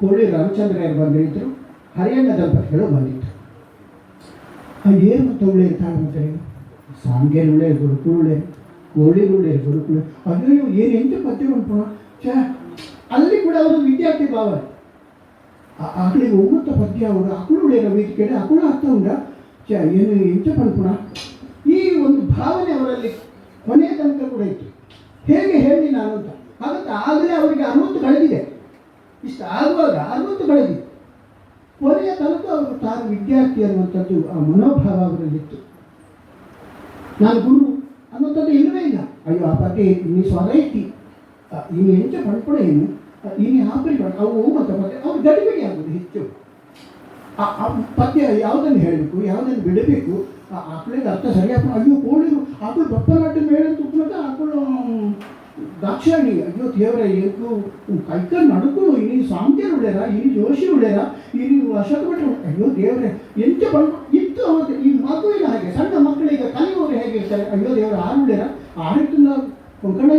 ಕೋಳಿ ರಾಮಚಂದ್ರಯ್ಯರು ಬಂದಿದ್ದರು ಹರಿಯಣ್ಣ ದಂಪತಿಗಳು ಬಂದಿದ್ದರು ಏನು ಅಂತ ತಾಳ್ಮತಾರೆ ಸಾಂಗೇರು ಉಳ್ಳೆ ಉಳ್ಳೆ ಕೋಳಿ ಅದು ಏನು ಎಂತ ಪತ್ತೆ ಉಂಟು? ಛೇ, ಅಲ್ಲಿ ಕೂಡ ಅವರು ವಿದ್ಯಾರ್ಥಿ ಭಾವನೆ ಆಕಳಿಗೆ ಒಮ್ಮತ್ತ ಪದ್ಯ ಅವರು ಅಕುಳು ಉಳ್ಳೆರ ವೇದಿಕೆ ಅಕುಳು ಅರ್ಥ ಉಂಡ ಛೇ, ಏನು ಎಂತ ಪನ್ಪುಣ ಈ ಒಂದು ಭಾವನೆ ಅವರಲ್ಲಿ ಕೊನೆಯ ತನಕ ಕೂಡ ಇತ್ತು. ಹೇಗೆ ಹೇಳಿ ನಾನು ಅಂತ. ಹಾಗಂತ ಆಗಲೇ ಅವರಿಗೆ ಅರವತ್ತು ಕಳೆದಿದೆ. ಇಷ್ಟು ಆಗುವಾಗ ಅರವತ್ತು ಕಳೆದಿದೆ ಕೊನೆಯ ತನಕ ಅವರು ತಾನು ವಿದ್ಯಾರ್ಥಿ ಅನ್ನುವಂಥದ್ದು ಆ ಮನೋಭಾವ ಅವರಲ್ಲಿತ್ತು. ನಾನು ಗುರು ಅನ್ನುವಂಥದ್ದು ಇಲ್ಲವೇ ಇಲ್ಲ. ಅಯ್ಯೋ, ಆ ಪದ್ಯ ನೀ ಸ್ವರ ಐತಿ ಇನ್ನು ಎಂಚ ಪಡ್ಕೊಳ ಏನು ಇನ್ನು ಹಾಕಿ ಅವು ಮತ್ತೆ ಮತ್ತೆ ಅವ್ರು ಗಡಿಬಿಡಿ ಆಗೋದು ಹೆಚ್ಚು. ಆ ಪದ್ಯ ಯಾವುದನ್ನು ಹೇಳಬೇಕು, ಯಾವುದನ್ನು ಬಿಡಬೇಕು, ಆ ಆಕಳಿಗೆ ಅರ್ಥ ಸರಿಯಾಗಿ ಅಯ್ಯೋ ಕೋಳಿರು ಆಕಳು ಬಪ್ಪನಾಟ ಮೇಳ ತುಪ್ಪದ ಆಕಳು ದಾಕ್ಷಾಣಿ ಅಯ್ಯೋ ದೇವರ ಏನು ಕೈಕಲ್ ನಡುಕುಳು ಇನಿ ಸಾಂಗ್ಯರು ಉಳ್ಳ್ಯಾರ ಇನಿ ಜೋಶಿ ಉಳ್ಳ್ಯಾರ ಇನಿ ಅಶೋಕ ಭಟ್ರು ಅಯ್ಯೋ ದೇವರೇ ಎಂತ ಬಂದು ಇತ್ತು ಅವತ್ತು, ಈ ಮಗುವಿನ ಹಾಗೆ, ಸಣ್ಣ ಮಕ್ಕಳಿಗೆ ಕಲಿಯುವವರು ಹೇಗೆ ಇರ್ತಾರೆ ಅಯ್ಯೋ ದೇವರ, ಆರು ಉಳ್ಳ್ಯಾರ ಆರಿತ್ತು ಕೊಕ್ಕಣ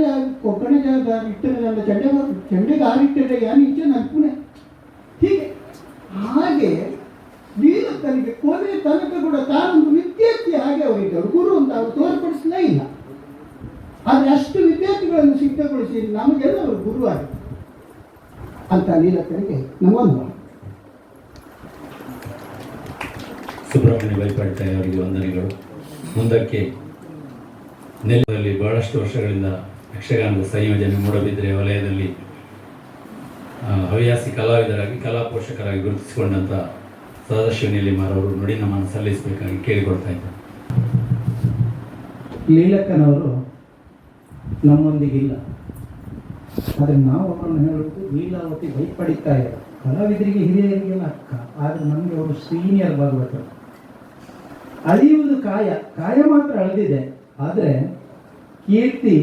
ಕೊಂಕಣ ಜಾಗ ಇಟ್ಟರೆ ನನ್ನ ಚಂಡೆ ಚೆಂಡೆಗೆ ಆರಿಟ್ಟರೆ ಯಾರು ಇಚ್ಛೆ? ಪುಣೆ ಹೀಗೆ, ಹಾಗೆ ನೀನು ತನಗೆ ಕೊನೆ ತನಕ ಕೂಡ ತಾನೊಂದು ವಿದ್ಯಾರ್ಥಿ ಹಾಗೆ ಅವರಿದ್ದರು. ಗುರು ಅಂತ ಅವರು ತೋರ್ಪಡಿಸಲೇ ಇಲ್ಲ. ಆದರೆ ಅಷ್ಟು ವಿದ್ಯಾರ್ಥಿಗಳನ್ನು ಸಿದ್ಧಗೊಳಿಸಿ ನಮಗೆಲ್ಲ ಅವರು ಗುರುವಾಗಿ ಅಂತ ನೀಲಕ್ಕರಿಗೆ ನಮ್ಮ ಸುಬ್ರಹ್ಮಣ್ಯ ಬೈಪಾಡ್ತಾಯಿ ಅವರಿಗೆ ವಂದನೆಗಳು. ಮುಂದಕ್ಕೆ ನೆಲದಲ್ಲಿ ಬಹಳಷ್ಟು ವರ್ಷಗಳಿಂದ ಯಕ್ಷಗಾನದ ಸಂಯೋಜನೆ ಮೂಡಬಿದ್ರೆ ವಲಯದಲ್ಲಿ ಹವ್ಯಾಸಿ ಕಲಾವಿದರಾಗಿ ಕಲಾ ಪೋಷಕರಾಗಿ ಗುರುತಿಸಿಕೊಂಡಂಥ ಅವರು ನೀಲಿಮಾರವರು ನುಡಿನಮನ ಸಲ್ಲಿಸಬೇಕಾಗಿ ಕೇಳಿಕೊಳ್ತಾ ಇದ್ದಾರೆ. ಲೀಲಕ್ಕನವರು ನಮ್ಮೊಂದಿಗಿಲ್ಲ ಆದರೆ ನಾವು ಅವರನ್ನು ಹೇಳುವುದು, ಲೀಲಾವತಿ ಭಯಪಡಿತಾಯ ಕಲಾವಿದರಿಗೆ ಹಿರಿಯರಿಗೆಲ್ಲ ಅಕ್ಕ, ಆದರೆ ನಮಗೆ ಅವರು ಸೀನಿಯರ್ ಭಾಗವತ ಅಳಿಯುವುದು ಕಾಯ ಕಾಯ ಮಾತ್ರ ಅಳೆದಿದೆ. ಆದರೆ ಕೀರ್ತಿ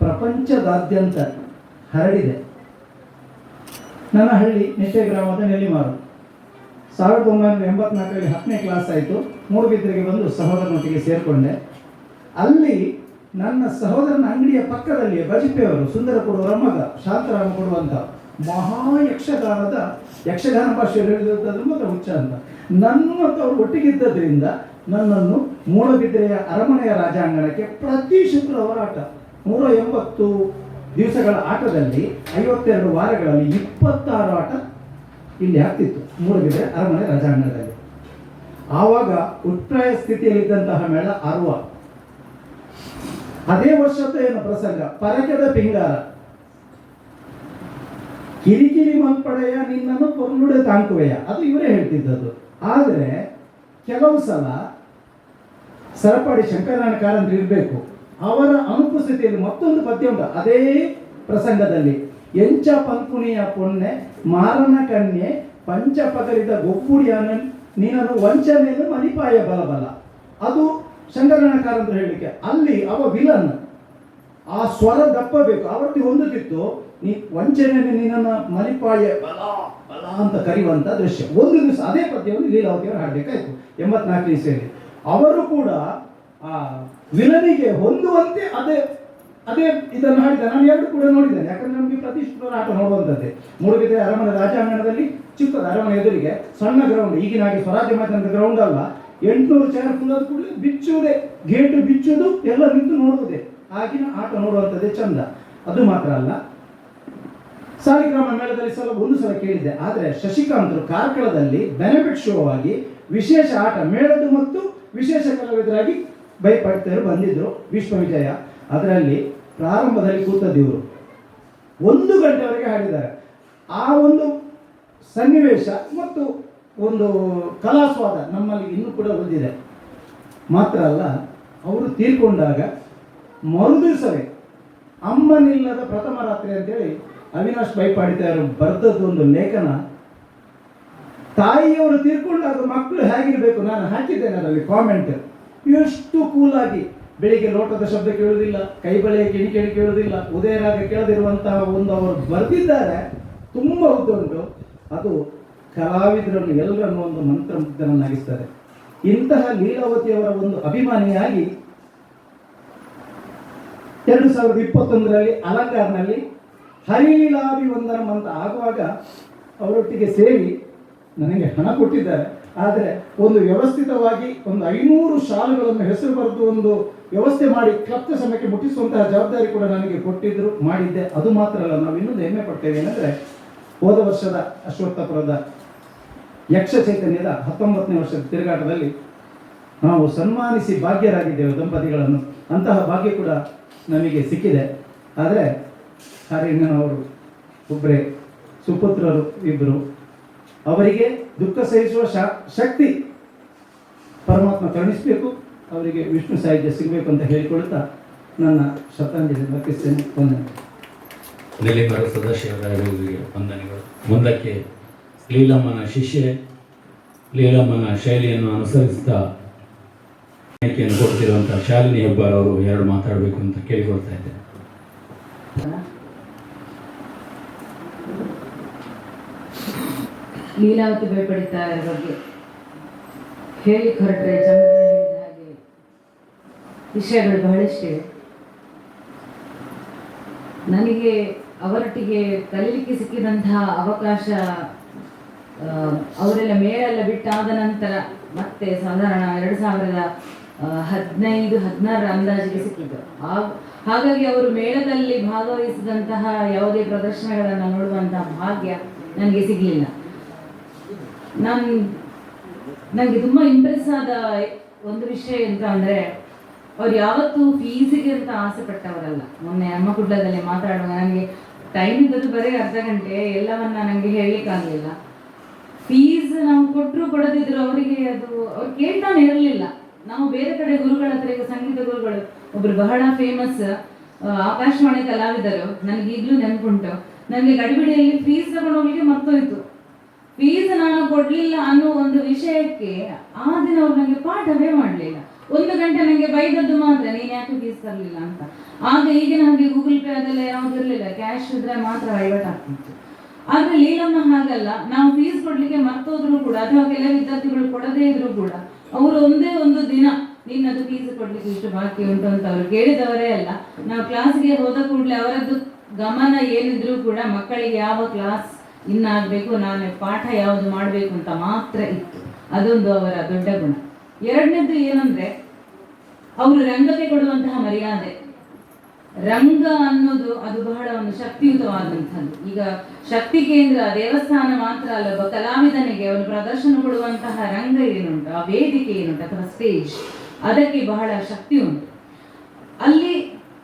ಪ್ರಪಂಚದಾದ್ಯಂತ ಹರಡಿದೆ. ನನ್ನ ಹಳ್ಳಿ ನಿಶ್ಚಯ ಗ್ರಾಮದ ನೆಲಿಮಾರು ಸಾವಿರದ ಒಂಬೈನೂರ ಎಂಬತ್ನಾಲ್ಕರಲ್ಲಿ ಹತ್ತನೇ ಕ್ಲಾಸ್ ಆಯಿತು. ಮೂಡುಬಿದ್ರೆಗೆ ಬಂದು ಸಹೋದರನೊಟ್ಟಿಗೆ ಸೇರಿಕೊಂಡೆ. ಅಲ್ಲಿ ನನ್ನ ಸಹೋದರನ ಅಂಗಡಿಯ ಪಕ್ಕದಲ್ಲಿ ಬಜಿಪೆಯವರು ಸುಂದರ ಕೊಡುವರ ಮಗ ಶಾಂತರಾಮ ಕೊಡುವಂತ ಮಹಾ ಯಕ್ಷಗಾನದ, ಯಕ್ಷಗಾನ ಭಾಷೆಯಲ್ಲಿ ಹೇಳಿದಂಥದ್ದು ಮಾತ್ರ ಹುಚ್ಚ ಅಂತ. ನನ್ನ ಮತ್ತು ಅವರು ಒಟ್ಟಿಗಿದ್ದದ್ರಿಂದ ನನ್ನನ್ನು ಮೂಡಬಿದ್ರೆಯ ಅರಮನೆಯ ರಾಜಾಂಗಣಕ್ಕೆ ಪ್ರತಿ ಶುಕ್ರ ಹೋರಾಟ. ನೂರ ಎಂಬತ್ತು ದಿವಸಗಳ ಆಟದಲ್ಲಿ ಐವತ್ತೆರಡು ವಾರಗಳಲ್ಲಿ ಇಪ್ಪತ್ತಾರು ಆಟ ಇಲ್ಲಿ ಆಗ್ತಿತ್ತು, ಮೂಡಬಿದ್ರೆ ಅರಮನೆ ರಾಜಾಂಗಣದಲ್ಲಿ. ಆವಾಗ ಉತ್ಪ್ರಾಯ ಸ್ಥಿತಿಯಲ್ಲಿದ್ದಂತಹ ಮೇಳ ಅರ್ವ ಅದೇ ವರ್ಷದ ಏನು ಪ್ರಸಂಗ, ಪರಕದ ಪಿಂಗಾರ. ಕಿರಿಕಿರಿ ಮಲ್ಪಡೆಯ ನಿನ್ನನ್ನು ಕೊರ್ಲುಡೆ ತಾಂಕುವೆಯ. ಅದು ಇವರೇ ಹೇಳ್ತಿದ್ದದ್ದು. ಆದರೆ, ಕೆಲವು ಸಲ ಸರಪಾಡಿ ಶಂಕರನಾರಾಯಣ ಕಾರಂತರು ಇರಬೇಕು. ಅವರ ಅನುಪಸ್ಥಿತಿಯಲ್ಲಿ ಮತ್ತೊಂದು ಪದ್ಯ ಉಂಟು. ಅದೇ ಪ್ರಸಂಗದಲ್ಲಿ, ಎಂಚ ಪಂಕುಣಿಯ ಪೊನ್ನೆ, ಮಾರನ ಕನ್ಯೆ, ಪಂಚ ಪಗರಿದ ಗೊಪ್ಪುಡಿಯನ ನೀನನ್ನು ವಂಚನೆಯನ್ನು ಮಣಿಪಾಯ ಬಲಬಲ. ಅದು ಶಂಕರನಾರಾಯಣ ಅಂತ ಹೇಳಲಿಕ್ಕೆ. ಅಲ್ಲಿ ಅವ ವಿಲನ್ ಆ ಸ್ವರ ದಪ್ಪ ಬೇಕು. ಅವತ್ತು ಹೊಂದುತ್ತಿತ್ತು, ನೀ ವಂಚನೆಯನ್ನು ನಿನ್ನ ಮಲಿಪಾಯ, ಬಲ ಬಲ ಅಂತ ಕರೆಯುವಂತ ದೃಶ್ಯ. ಒಂದು ದಿವಸ ಅದೇ ಪದ್ಯವನ್ನು ಲೀಲಾವತಿಯವರು ಹಾಡಬೇಕಾಯಿತು, ಎಂಬತ್ನಾಲ್ಕನೇ ಸೇರಿ. ಅವರು ಕೂಡ ಆ ವಿಲನಿಗೆ ಹೊಂದುವಂತೆ ಅದೇ ಅದೇ ಇದನ್ನು ಹಾಡಿದ ನಾನು ಎರಡು ಕೂಡ ನೋಡಿದ್ದೇನೆ. ಯಾಕಂದ್ರೆ ನಮಗೆ ಪ್ರತಿಷ್ಠಿತ ಆಟ ನೋಡುವಂಥದ್ದೇ ಮೂಡುಬಿದ್ರೆ ಅರಮನೆ ರಾಜಾಂಗಣದಲ್ಲಿ ಚಿಕ್ಕದ ಅರಮನೆ ಎದುರಿಗೆ ಸಣ್ಣ ಗ್ರೌಂಡ್ ಈಗಿನ ಹಾಗೆ ಸ್ವರಾಜ್ಯ ಮೈದಾನದ ಗ್ರೌಂಡ್ ಅಲ್ಲ. ಎಂಟುನೂರು ಚೇರ್ ಫುಲ್ ಕೂಡಲೇ ಬಿಚ್ಚುವುದೇ ಗೇಟ್ ಬಿಚ್ಚುವುದು ಎಲ್ಲ ನಿಂತು ನೋಡುವುದೇ ಆಗಿನ ಆಟ ನೋಡುವಂಥದ್ದೇ ಚಂದ. ಅದು ಮಾತ್ರ ಅಲ್ಲ. ಸಾಲಿಗ್ರಾಮ ಮೇಳದಲ್ಲಿ ಸಲ ಒಂದು ಸಲ ಕೇಳಿದ್ದೆ. ಆದರೆ ಶಶಿಕಾಂತರು ಕಾರ್ಕಳದಲ್ಲಿ ಬೆನಿಫಿಟ್ ಶೋ ಆಗಿ ವಿಶೇಷ ಆಟ ಮೇಳದ್ದು ಮತ್ತು ವಿಶೇಷ ಕಲಾವಿದರಾಗಿ ಭಯಪಡ್ತರು ಬಂದಿದ್ದರು ವಿಶ್ವ ವಿಜಯ ಅದರಲ್ಲಿ ಪ್ರಾರಂಭದಲ್ಲಿ ಕೂತದ್ದು ಇವರು. ಒಂದು ಗಂಟೆವರೆಗೆ ಹಾಡಿದ್ದಾರೆ. ಆ ಒಂದು ಸನ್ನಿವೇಶ ಮತ್ತು ಒಂದು ಕಲಾಸ್ವಾದ ನಮ್ಮಲ್ಲಿ ಇನ್ನೂ ಕೂಡ ಬಂದಿದೆ ಮಾತ್ರ ಅಲ್ಲ, ಅವರು ತೀರ್ಕೊಂಡಾಗ ಮರುದಿವಸವೇ ಅಮ್ಮನಿಲ್ಲದ ಪ್ರಥಮ ರಾತ್ರಿ ಅಂತೇಳಿ ಅವಿನಾಶ್ ಬೈಪಾಡಿತಾರು ಬರೆದದ್ದು ಒಂದು ಲೇಖನ. ತಾಯಿಯವರು ತೀರ್ಕೊಂಡಾಗ ಮಕ್ಕಳು ಹೇಗಿರಬೇಕು ನಾನು ಹಾಕಿದ್ದೇನೆ ಅದರಲ್ಲಿ ಕಾಮೆಂಟ್ ಎಷ್ಟು ಕೂಲಾಗಿ ಬೆಳಿಗ್ಗೆ ಲೋಟದ ಶಬ್ದ ಕೇಳುವುದಿಲ್ಲ, ಕೈ ಬಳೆಯ ಕಿಣಿ ಕೇಳಿ ಕೇಳುವುದಿಲ್ಲ, ಉದಯರಾಗ ಕೇಳದಿರುವಂತಹ ಒಂದು ಅವರು ಬರೆದಿದ್ದಾರೆ. ತುಂಬ ಉದ್ದುಂಟು ಅದು ಕಲಾವಿದರನ್ನು ಎಲ್ಲರನ್ನು ಒಂದು ಮಂತ್ರ ಮುಗ್ಧರನ್ನಾಗಿಸ್ತಾರೆ ಇಂತಹ ಲೀಲಾವತಿಯವರ ಒಂದು ಅಭಿಮಾನಿಯಾಗಿ ಎರಡು ಸಾವಿರದ ಇಪ್ಪತ್ತೊಂದರಲ್ಲಿ ಅಲಂಕಾರ್ನಲ್ಲಿ ಹರಿಲೀಲಾಭಿವಂದನಂ ಅಂತ ಆಗುವಾಗ ಅವರೊಟ್ಟಿಗೆ ಸೇರಿ ನನಗೆ ಹಣ ಕೊಟ್ಟಿದ್ದಾರೆ. ಆದರೆ ಒಂದು ವ್ಯವಸ್ಥಿತವಾಗಿ ಒಂದು ಐನೂರು ಶಾಲೆಗಳನ್ನು ಹೆಸರು ಬರೆದು ಒಂದು ವ್ಯವಸ್ಥೆ ಮಾಡಿ ಕ್ಲಪ್ತ ಸಮಯಕ್ಕೆ ಮುಟ್ಟಿಸುವಂತಹ ಜವಾಬ್ದಾರಿ ಕೂಡ ನನಗೆ ಕೊಟ್ಟಿದ್ರು, ಮಾಡಿದ್ದೆ. ಅದು ಮಾತ್ರ ಅಲ್ಲ ನಾವು ಇನ್ನೊಂದು ಹೆಮ್ಮೆ ಪಡ್ತೇವೆ. ಏನಂದ್ರೆ ಹೋದ ವರ್ಷದ ಅಶ್ವತ್ಥಪುರದ ಯಕ್ಷ ಚೈತನ್ಯದ ಹತ್ತೊಂಬತ್ತನೇ ವರ್ಷದ ತಿರುಗಾಟದಲ್ಲಿ ನಾವು ಸನ್ಮಾನಿಸಿ ಭಾಗ್ಯರಾಗಿದ್ದೇವೆ ದಂಪತಿಗಳನ್ನು. ಅಂತಹ ಭಾಗ್ಯ ಕೂಡ ನಮಗೆ ಸಿಕ್ಕಿದೆ. ಆದರೆ ಹರಿಣ್ಣನವರು ಒಬ್ಬರೇ, ಸುಪುತ್ರರು ಇಬ್ಬರು ಅವರಿಗೆ ದುಃಖ ಸಹಿಸುವ ಶಕ್ತಿ ಪರಮಾತ್ಮ ಕರುಣಿಸಬೇಕು, ಅವರಿಗೆ ವಿಷ್ಣು ಸಾಹಿತ್ಯ ಸಿಗಬೇಕು ಅಂತ ಹೇಳಿಕೊಳ್ಳುತ್ತಾ ನನ್ನ ಶತಾಂಜಲಿ ಅರ್ಪಿಸ್ತೇನೆ. ವಂದನೆ ಸದಾಶಿವರಾಯರಿಗೆ ವಂದನೆಗಳು. ಮುಂದಕ್ಕೆ ಲೀಲಮ್ಮನ ಶಿಷ್ಯೆ ಲೀಲಮ್ಮನ ಶೈಲಿಯನ್ನು ಅನುಸರಿಸ್ತಾ ಆಯ್ಕೆಯನ್ನು ಕೊಡ್ತಿರುವಂತಹ ಶಾಲಿನಿ ಹೆಬ್ಬಾರ್ ಅವರು ಎರಡು ಮಾತಾಡಬೇಕು ಅಂತ ಕೇಳಿಕೊಳ್ತಾ ಇದ್ದೇನೆ. ಲೀಲಾವತಿ ಭಯಪಡಿತಾರ ಬಗ್ಗೆ. ಹೇಳಿ ಹೊರಟ್ರೆ ಚಂದ್ರ ಹೇಳಿದ ಹಾಗೆ ವಿಷಯಗಳು ಬಹಳಷ್ಟಿವೆ. ನನಗೆ ಅವರೊಟ್ಟಿಗೆ ಕಲೀಲಿಕ್ಕೆ ಸಿಕ್ಕಿದಂತಹ ಅವಕಾಶ ಅವರೆಲ್ಲ ಮೇಳೆಲ್ಲ ಬಿಟ್ಟಾದ ನಂತರ ಮತ್ತೆ ಸಾಧಾರಣ ಎರಡು ಸಾವಿರದ ಹದಿನೈದು, ಹದಿನಾರರ ಅಂದಾಜಿಗೆ ಸಿಕ್ಕಿದ್ದು. ಆ- ಹಾಗಾಗಿ ಅವರು ಮೇಳದಲ್ಲಿ ಭಾಗವಹಿಸಿದಂತಹ ಯಾವುದೇ ಪ್ರದರ್ಶನಗಳನ್ನು ನೋಡುವಂತಹ ಭಾಗ್ಯ ನನಗೆ ಸಿಗಲಿಲ್ಲ. ನಾನು ನನಗೆ ತುಂಬ ಇಂಪ್ರೆಸ್ ಆದ ಒಂದು ವಿಷಯ ಎಂತ ಅಂದರೆ, ಅವ್ರು ಯಾವತ್ತೂ ಫೀಸಿಗೆ ಅಂತ ಆಸೆ ಪಟ್ಟವರಲ್ಲ. ಮೊನ್ನೆ ಅಮ್ಮ ಕುಡ್ಲದಲ್ಲಿ ಮಾತಾಡುವಾಗ ನನಗೆ ಟೈಮ್ ಇದ್ದದ್ದು ಬರೀ ಅರ್ಧ ಗಂಟೆ ಎಲ್ಲವನ್ನ ನನಗೆ ಹೇಳಲಿಕ್ಕಾಗಲಿಲ್ಲ. ಫೀಸ್ ನಾವು ಕೊಟ್ಟರು ಕೊಡದಿದ್ರು ಅವರಿಗೆ ಅದು, ಅವ್ರು ಕೇಳ್ತಾನೆ ಇರಲಿಲ್ಲ. ನಾವು ಬೇರೆ ಕಡೆ ಗುರುಗಳ ಹತ್ರ ಈಗ ಸಂಗೀತ ಗುರುಗಳು, ಒಬ್ರು ಬಹಳ ಫೇಮಸ್ ಆಕಾಶವಾಣಿ ಕಲಾವಿದರು, ನನಗೆ ಈಗಲೂ ನೆನಪುಂಟು. ನನಗೆ ಗಡಿಬಿಡಿಯಲ್ಲಿ ಫೀಸ್ ತಗೊಂಡು ಮರ್ತೋಯ್ತು. ಫೀಸ್ ನಾನು ಕೊಡ್ಲಿಲ್ಲ ಅನ್ನೋ ಒಂದು ವಿಷಯಕ್ಕೆ ಆ ದಿನ ಅವ್ರು ನನಗೆ ಪಾಠವೇ ಮಾಡಲಿಲ್ಲ. ಒಂದು ಗಂಟೆ ನನಗೆ ಬೈದದ್ದು ಮಾತ್ರ, ನೀನು ಯಾಕೆ ಫೀಸ್ ತರಲಿಲ್ಲ ಅಂತ. ಆಗ ಈಗ ನನಗೆ ಗೂಗಲ್ ಪೇ ಅದೆಲ್ಲ ಯಾವ್ದು ಇರಲಿಲ್ಲ ಕ್ಯಾಶ್ ಇದ್ರೆ ಮಾತ್ರ ವಹಿವಾಟು ಆಗ್ತಿತ್ತು. ಆದ್ರೆ ಲೀಲಮ್ಮ ಹಾಗಲ್ಲ. ನಾವು ಫೀಸ್ ಕೊಡ್ಲಿಕ್ಕೆ ಮರ್ತೋದ್ರು ಕೂಡ, ಅಥವಾ ಕೆಲವು ವಿದ್ಯಾರ್ಥಿಗಳು ಕೊಡದೇ ಇದ್ರು ಕೂಡ, ಅವರು ಒಂದೇ ಒಂದು ದಿನ ನಿನ್ನದು ಫೀಸ್ ಕೊಡ್ಲಿಕ್ಕೆ ಇಷ್ಟು ಬಾಕಿ ಉಂಟು ಅಂತ ಅವರು ಕೇಳಿದವರೇ ಅಲ್ಲ. ನಾವು ಕ್ಲಾಸ್ಗೆ ಹೋದ ಕೂಡಲೇ ಅವರದ್ದು ಗಮನ ಏನಿದ್ರು ಕೂಡ ಮಕ್ಕಳಿಗೆ ಯಾವ ಕ್ಲಾಸ್ ಇನ್ನಾಗಬೇಕು, ನಾನು ಪಾಠ ಯಾವುದು ಮಾಡಬೇಕು ಅಂತ ಮಾತ್ರ ಇತ್ತು. ಅದೊಂದು ಅವರ ದೊಡ್ಡ ಗುಣ. ಎರಡನೇದ್ದು ಏನಂದ್ರೆ, ಅವರು ರಂಗಕ್ಕೆ ಕೊಡುವಂತಹ ಮರ್ಯಾದೆ. ರಂಗ ಅನ್ನೋದು ಅದು ಬಹಳ ಒಂದು ಶಕ್ತಿಯುತವಾದಂಥದ್ದು. ಈಗ ಶಕ್ತಿ ಕೇಂದ್ರ ದೇವಸ್ಥಾನ ಮಾತ್ರ ಅಲ್ಲ, ಒಬ್ಬ ಕಲಾವಿದನಿಗೆ ಅವನು ಪ್ರದರ್ಶನ ಕೊಡುವಂತಹ ರಂಗ ಏನುಂಟು, ಆ ವೇದಿಕೆ ಏನುಂಟು, ಅಥವಾ ಸ್ಟೇಜ್ ಅದಕ್ಕೆ ಬಹಳ ಶಕ್ತಿ ಉಂಟು. ಅಲ್ಲಿ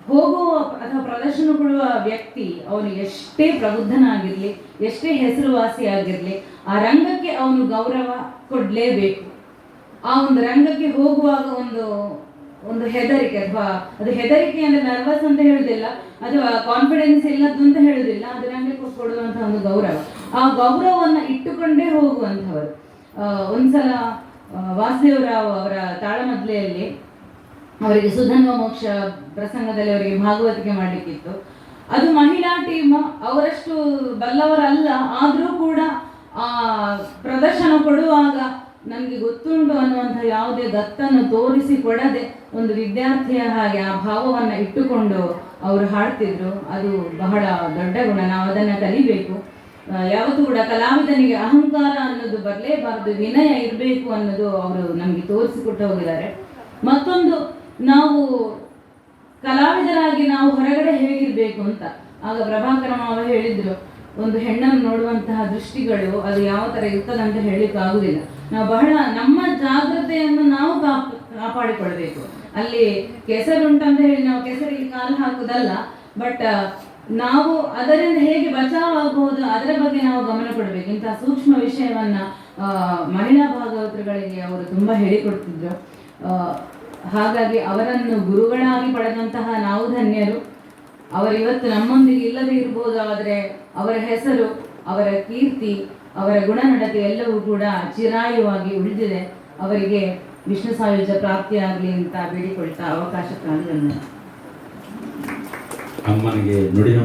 ಹೋಗುವ ಅಥವಾ ಪ್ರದರ್ಶನ ಕೊಡುವ ವ್ಯಕ್ತಿ, ಅವನು ಎಷ್ಟೇ ಪ್ರಬುದ್ಧನಾಗಿರ್ಲಿ, ಎಷ್ಟೇ ಹೆಸರುವಾಸಿ ಆಗಿರಲಿ, ಆ ರಂಗಕ್ಕೆ ಅವನು ಗೌರವ ಕೊಡಲೇಬೇಕು. ಆ ಒಂದು ರಂಗಕ್ಕೆ ಹೋಗುವಾಗ ಒಂದು ಒಂದು ಹೆದರಿಕೆ ಅಥವಾ ಅದು ಹೆದರಿಕೆ ಅಂದ್ರೆ ನರ್ವಸ್ ಅಂತ ಹೇಳುದಿಲ್ಲ, ಅಥವಾ ಕಾನ್ಫಿಡೆನ್ಸ್ ಇಲ್ಲದ್ದು ಅಂತ ಹೇಳುದಿಲ್ಲ, ಅದು ನಮಗೆ ಕೊಡುವಂತಹ ಒಂದು ಗೌರವ. ಆ ಗೌರವವನ್ನ ಇಟ್ಟುಕೊಂಡೇ ಹೋಗುವಂಥವರು. ಒಂದ್ಸಲ ವಾಸುದೇವರಾವ್ ಅವರ ತಾಳಮದ್ಲೆಯಲ್ಲಿ ಅವರಿಗೆ ಸುಧನ್ವ ಮೋಕ್ಷ ಪ್ರಸಂಗದಲ್ಲಿ ಅವರಿಗೆ ಭಾಗವತಿಕೆ ಮಾಡಲಿಕ್ಕಿತ್ತು. ಅದು ಮಹಿಳಾ ಟೀಮ್, ಅವರಷ್ಟು ಬಲ್ಲವರಲ್ಲ, ಆದರೂ ಕೂಡ ಆ ಪ್ರದರ್ಶನ ಕೊಡುವಾಗ ನನಗೆ ಗೊತ್ತುಂಟು ಅನ್ನುವಂಥ ಯಾವುದೇ ದತ್ತನ್ನು ತೋರಿಸಿ ಕೊಡದೆ ಒಂದು ವಿದ್ಯಾರ್ಥಿಯ ಹಾಗೆ ಆ ಭಾವವನ್ನು ಇಟ್ಟುಕೊಂಡು ಅವರು ಹಾಡ್ತಿದ್ರು. ಅದು ಬಹಳ ದೊಡ್ಡ ಗುಣ. ನಾವು ಅದನ್ನು ಕಲಿಬೇಕು. ಯಾವತ್ತೂ ಕೂಡ ಕಲಾವಿದನಿಗೆ ಅಹಂಕಾರ ಅನ್ನೋದು ಬರಲೇಬಾರದು, ವಿನಯ ಇರಬೇಕು ಅನ್ನೋದು ಅವರು ನಮಗೆ ತೋರಿಸಿಕೊಟ್ಟು ಹೋಗಿದ್ದಾರೆ. ಮತ್ತೊಂದು, ನಾವು ಕಲಾವಿದರಾಗಿ ನಾವು ಹೊರಗಡೆ ಹೇಗಿರಬೇಕು ಅಂತ. ಆಗ ಪ್ರಭಾಕರ ಮಾವ ಹೇಳಿದ್ರು ಒಂದು ಹೆಣ್ಣನ್ನು ನೋಡುವಂತಹ ದೃಷ್ಟಿಗಳು ಅದು ಯಾವ ತರ ಇರ್ತದೆ ಅಂತ ಹೇಳಲಿಕ್ಕೆ ಆಗುದಿಲ್ಲ. ನಾವು ಬಹಳ ನಮ್ಮ ಜಾಗ್ರತೆಯನ್ನು ನಾವು ಕಾಪ್, ಕಾಪಾಡಿಕೊಳ್ಬೇಕು. ಅಲ್ಲಿ ಕೆಸರುಂಟಂತ ಹೇಳಿ ನಾವು ಕೆಸರಿಗೆ ಕಾಲು ಹಾಕುದಲ್ಲ ಬಟ್ ನಾವು ಅದರಿಂದ ಹೇಗೆ ಬಚಾವ್ ಆಗಬಹುದು ಅದರ ಬಗ್ಗೆ ನಾವು ಗಮನ ಕೊಡಬೇಕು. ಇಂತಹ ಸೂಕ್ಷ್ಮ ವಿಷಯವನ್ನ ಮಹಿಳಾ ಭಾಗವತರುಗಳಿಗೆ ಅವರು ತುಂಬಾ ಹೇಳಿಕೊಡ್ತಿದ್ರು. ಹಾಗಾಗಿ ಅವರನ್ನು ಗುರುಗಳಾಗಿ ಪಡೆದಂತಹ ನಾವು ಧನ್ಯರು. ಅವರು ಇವತ್ತು ನಮ್ಮೊಂದಿಗೆ ಇಲ್ಲದೆ ಇರ್ಬೋದು, ಆದರೆ ಅವರ ಹೆಸರು, ಅವರ ಕೀರ್ತಿ, ಅವರ ಗುಣನಡತೆ ಎಲ್ಲವೂ ಕೂಡ ಚಿರಾಯುವಾಗಿ ಉಳಿದಿದೆ. ಅವರಿಗೆ ವಿಷ್ಣು ಸಾಯುಜ ಪ್ರಾಪ್ತಿಯಾಗಲಿ ಅಂತ ಬೇಡಿಕೊಳ್ತಾ ಅವಕಾಶಕ್ಕಾಗಿ ಅಮ್ಮನಿಗೆ ನುಡಿನ